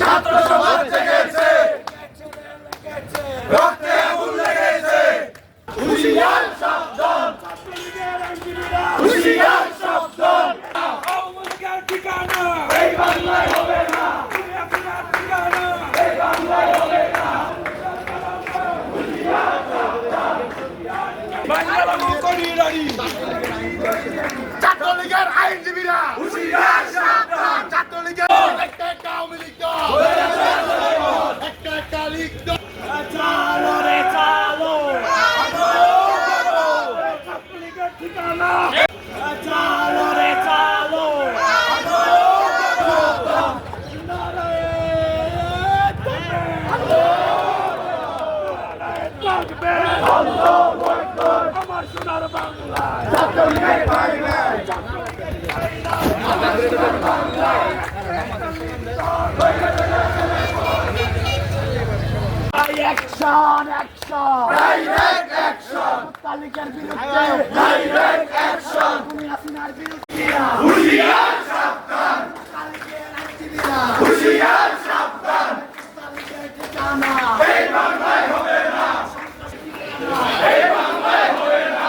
ছাত্র সমাজ জেগেছে রক্তে আগুন লেগেছে। হুঁশিয়ার সাবধান হুঁশিয়ার সাবধান এই বাংলায় হবে না। এই বাংলায় হবে না। ছাত্রলীগের আইনজীবীরা হুঁশিয়ার অ্যাকশন অ্যাকশন ডাইরেক্ট অ্যাকশন তালিকার বিরুদ্ধে ডাইরেক্ট অ্যাকশন তুমি হাসিনার বিরুদ্ধে হুঁশিয়ার সাবধান তালিকার আইনজীবীরা হুঁশিয়ার সাবধান তালিকার ঠিকানা এই বাংলায় হবে না এই বাংলায় হবে না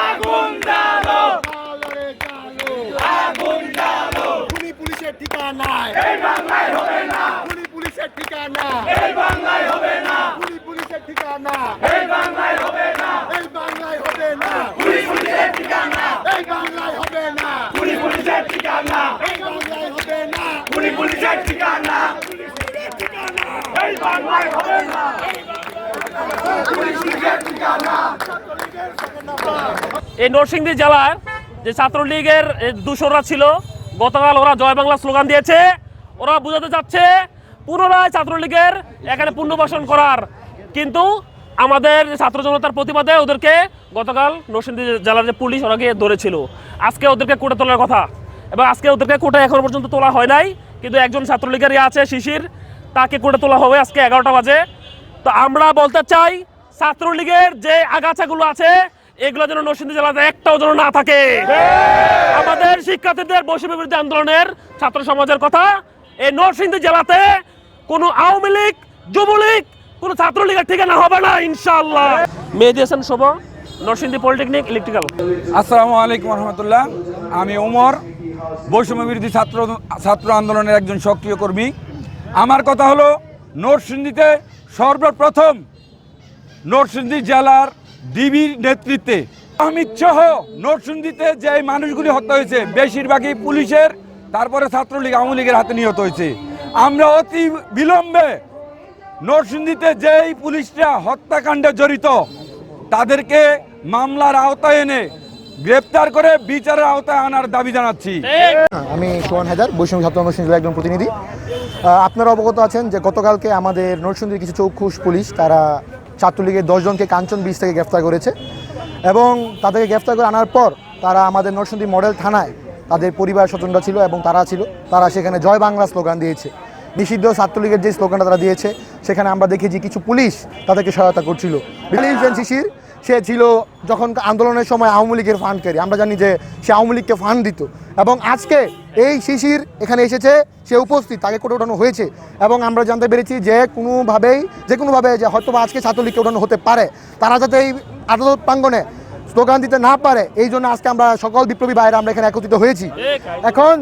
আগুন জ্বালো আগুন জ্বালো তুমি পুলিশের ঠিকানায় এই বাংলায় হবে না পুলিশ পুলিশের ঠিকানা এই বাংলায় হবে না। পুলিশ পুলিশের ঠিকানা। এই বাংলায় হবে না। এই বাংলায় হবে না। পুলিশ পুলিশের ঠিকানা। এই বাংলায় হবে না। পুলিশ পুলিশের ঠিকানা। এই বাংলায় হবে না। পুলিশ পুলিশের ঠিকানা। এই বাংলায় হবে না। পুলিশ পুলিশের ঠিকানা। এই নরসিংদী জেলার যে ছাত্রলীগের দূষররা ছিল গতকাল ওরা জয় বাংলা স্লোগান দিয়েছে। ওরা বোঝাতে চাচ্ছে পুনরায় ছাত্রলীগের এখানে পুনর্বাসন করার। কিন্তু আমাদের ছাত্র জনতার প্রতিবাদে ওদেরকে গতকাল নরসিংদী জেলার যে পুলিশ ওরা গিয়ে ধরেছিল। আজকে ওদেরকে কোর্টে তোলার কথা। এবং আজকে ওদেরকে কোর্টে এখনও পর্যন্ত তোলা হয় নাই। কিন্তু একজন ছাত্রলীগের ইয়ে আছে, শিশির। তাকে কোর্টে তোলা হবে আজকে এগারোটা বাজে। তো আমরা বলতে চাই, ছাত্রলীগের যে আগাছাগুলো আছে, এগুলো যেন নরসিংদী জেলাতে একটাও যেন না থাকে। আমাদের শিক্ষার্থীদের বৈষম্য বিরোধী আন্দোলনের ছাত্র সমাজের কথা, এই নরসিংদী জেলাতে কোনো আওয়ামী লীগ, যুবলীগ, কোনো ছাত্রলীগের ঠিকানা হবে না ইনশাল্লাহ মেহেদি হাসান শোভ, নরসিংদী পলিটেকনিক ইলেকট্রিক্যাল আসসালামু আলাইকুম রহমতুল্লাহ। আমি ওমর, বৈষম্য বিরোধী ছাত্র ছাত্র আন্দোলনের একজন সক্রিয় কর্মী। আমার কথা হলো, নরসিংদীতে সর্বপ্রথম নরসিংদী জেলার ডিবির নেতৃত্বে আমিত সহ নরসিংদীতে যে মানুষগুলি হত্যা হয়েছে, বেশিরভাগই পুলিশের, তারপরে ছাত্রলীগ, আওয়ামী লীগের হাতে নিহত হয়েছে। আমরা অতি বিলম্বে নরসিংদীতে যেই পুলিশরা হত্যাকাণ্ডে জড়িত, তাদেরকে মামলার আওতায় এনে গ্রেপ্তার করে বিচারের আওতায় আনার দাবি জানাচ্ছি। আমি সোহান হায়দার, বৈষম্য ছাত্র জেলার একজন প্রতিনিধি। আপনারা অবগত আছেন যে গতকালকে আমাদের নরসিংদীর কিছু চৌখুশ পুলিশ, তারা ছাত্রলীগের দশজনকে কাঞ্চন বীজ থেকে গ্রেফতার করেছে এবং তাদেরকে গ্রেফতার করে আনার পর তারা আমাদের নরসিংদী মডেল থানায় তাদের পরিবার স্বজনরা ছিল এবং তারা ছিল, তারা সেখানে জয় বাংলা স্লোগান দিয়েছে। নিষিদ্ধ ছাত্রলীগের যে স্লোগানটা তারা দিয়েছে সেখানে আমরা দেখেছি কিছু পুলিশ তাদেরকে সহায়তা করছিল। শিশির সে ছিল যখন আন্দোলনের সময় আওয়ামী লীগের ফান্ডকারী আমরা জানি যে সে আওয়ামী লীগকে ফান্ড দিত। এবং আজকে এই শিশির এখানে এসেছে সে উপস্থিত তাকে কোর্টে ওঠানো হয়েছে। এবং আমরা জানতে পেরেছি যে কোনোভাবেই যে কোনোভাবে যে হয়তো বা আজকে ছাত্রলীগকে ওঠানো হতে পারে। তারা যাতে এই আদালত প্রাঙ্গনে স্লোগান দিতে না পারে এই জন্য আজকে আমরা সকল বিপ্লবী বাইরে আমরা এখানে একত্রিত হয়েছি। এখন